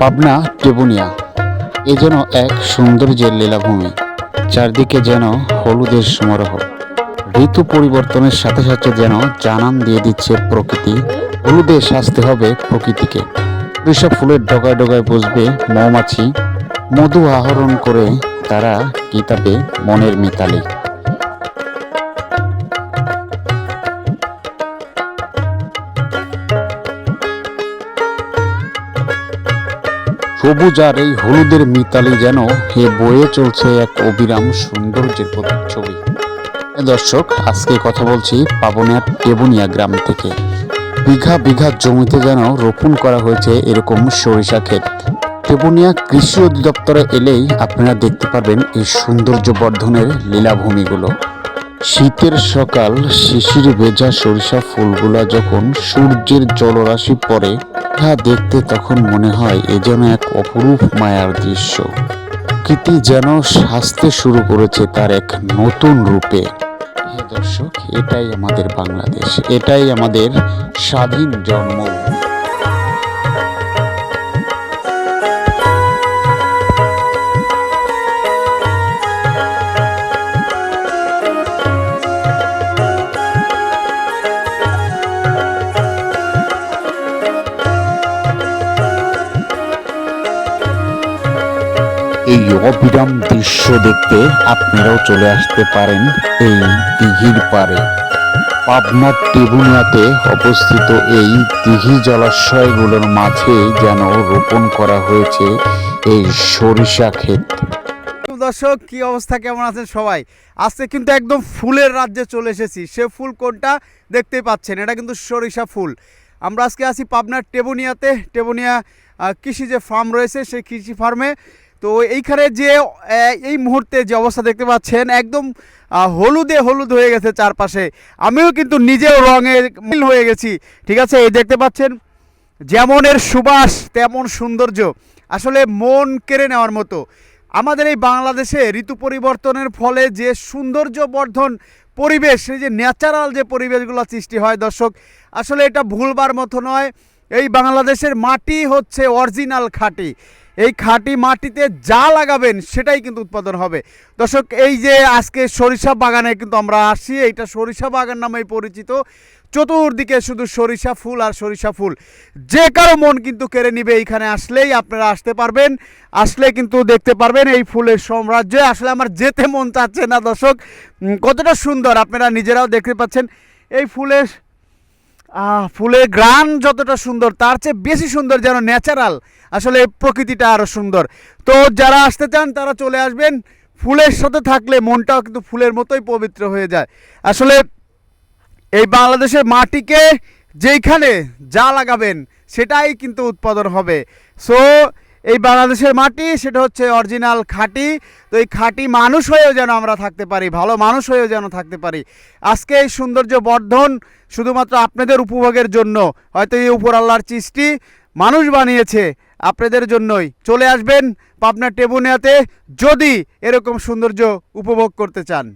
পাবনা টেবুনিয়া। এ যেন এক সৌন্দর্যের লীলাভূমি, চারদিকে যেন হলুদের সমারোহ। ঋতু পরিবর্তনের সাথে সাথে যেন জানান দিয়ে দিচ্ছে প্রকৃতি, হলুদে সাজতে হবে প্রকৃতিকে। যেসব ফুলের ডগায় ডগায় বসবে মৌমাছি, মধু আহরণ করে তারা কিতাবে মনের মিতালি। সবুজ আর এই হলুদের মিতালি যেন হে বয়ে চলছে এক অবিরাম সৌন্দর্যের এ দর্শক, আজকে কথা বলছি পাবনার টেবুনিয়া গ্রাম থেকে। বিঘা বিঘা জমিতে যেন রোপণ করা হয়েছে এরকম সরিষা ক্ষেত। টেবুনিয়া কৃষি অধিদপ্তরে এলেই আপনারা দেখতে পাবেন এই সৌন্দর্য বর্ধনের লীলাভূমিগুলো। শীতের সকাল, শিশির ভেজা সরিষা ফুলগুলা যখন সূর্যের জলরাশি পড়ে, তা দেখতে তখন মনে হয় এ যেন এক অপরূপ মায়ার দৃশ্য। প্রকৃতি যেন সাজতে শুরু করেছে তার এক নতুন রূপে। দর্শক, এটাই আমাদের বাংলাদেশ, এটাই আমাদের স্বাধীন জন্মভূমি এই অবিরাম দৃশ্য দেখতে আপনারাও চলে আসতে পারেন এই দিঘির পাড়ে। পাবনার টেবুনিয়াতে অবস্থিত এই দিঘি জলাশয়গুলোর মাঝে যেন রোপণ করা হয়েছে এই সরিষা ক্ষেত। দর্শক, কি অবস্থা? কেমন আছেন সবাই? আজকে কিন্তু একদম ফুলের রাজ্যে চলে এসেছি। সে ফুল কোনটা দেখতেই পাচ্ছেন? এটা কিন্তু সরিষা ফুল। আমরা আজকে আছি পাবনার টেবুনিয়াতে। টেবুনিয়া কৃষি যে ফার্ম রয়েছে, সেই কৃষি ফার্মে তো এইখানে যে এই মুহূর্তে যে অবস্থা দেখতে পাচ্ছেন, একদম হলুদে হলুদ হয়ে গেছে চারপাশে। আমিও কিন্তু নিজেও রঙে মিল হয়ে গেছি, ঠিক আছে? এই দেখতে পাচ্ছেন? যেমন এর সুবাস, তেমন সৌন্দর্য। আসলে মন কেড়ে নেওয়ার মতো। আমাদের এই বাংলাদেশে ঋতু পরিবর্তনের ফলে যে সৌন্দর্য বর্ধন পরিবেশ, এই যে ন্যাচারাল যে পরিবেশগুলো সৃষ্টি হয়, দর্শক, আসলে এটা ভুলবার মতো নয়। এই বাংলাদেশের মাটি হচ্ছে অরিজিনাল খাঁটি। এই খাঁটি মাটিতে যা লাগাবেন সেটাই কিন্তু উৎপাদন হবে। দর্শক, এই যে আজকে সরিষা বাগানে কিন্তু আমরা আসি এইটা সরিষা বাগান নামেই পরিচিত। চতুর্দিকে শুধু সরিষা ফুল আর সরিষা ফুল। যে কারও মন কিন্তু কেড়ে নিবে এইখানে আসলেই আপনারা আসতে পারবেন। আসলে কিন্তু দেখতে পারবেন এই ফুলের সাম্রাজ্যে। আসলে আমার যেতে মন চাচ্ছে না, দর্শক। কতটা সুন্দর আপনারা নিজেরাও দেখতে পাচ্ছেন। এই ফুলের ফুলের গ্রান যতটা সুন্দর, তার চেয়ে বেশি সুন্দর যেন ন্যাচারাল আসলে প্রকৃতিটা আরও সুন্দর। তো যারা আসতে চান, তারা চলে আসবেন। ফুলের সাথে থাকলে মনটাও কিন্তু ফুলের মতোই পবিত্র হয়ে যায়। আসলে এই বাংলাদেশের মাটিকে যেইখানে যা লাগাবেন, সেটাই কিন্তু উৎপাদন হবে। সো এই বাংলাদেশের মাটি, সেটা হচ্ছে অরিজিনাল খাঁটি। তো এই খাঁটি মানুষ হয়েও যেন আমরা থাকতে পারি, ভালো মানুষ হয়েও যেন থাকতে পারি। আজকে এই সৌন্দর্য বর্ধন শুধুমাত্র আপনাদের উপভোগের জন্য, হয়তো এই উপর আল্লাহর সৃষ্টি মানুষ বানিয়েছে আপনাদের জন্যই। চলে আসবেন পাবনা টেবুনিয়াতে যদি এরকম সৌন্দর্য উপভোগ করতে চান।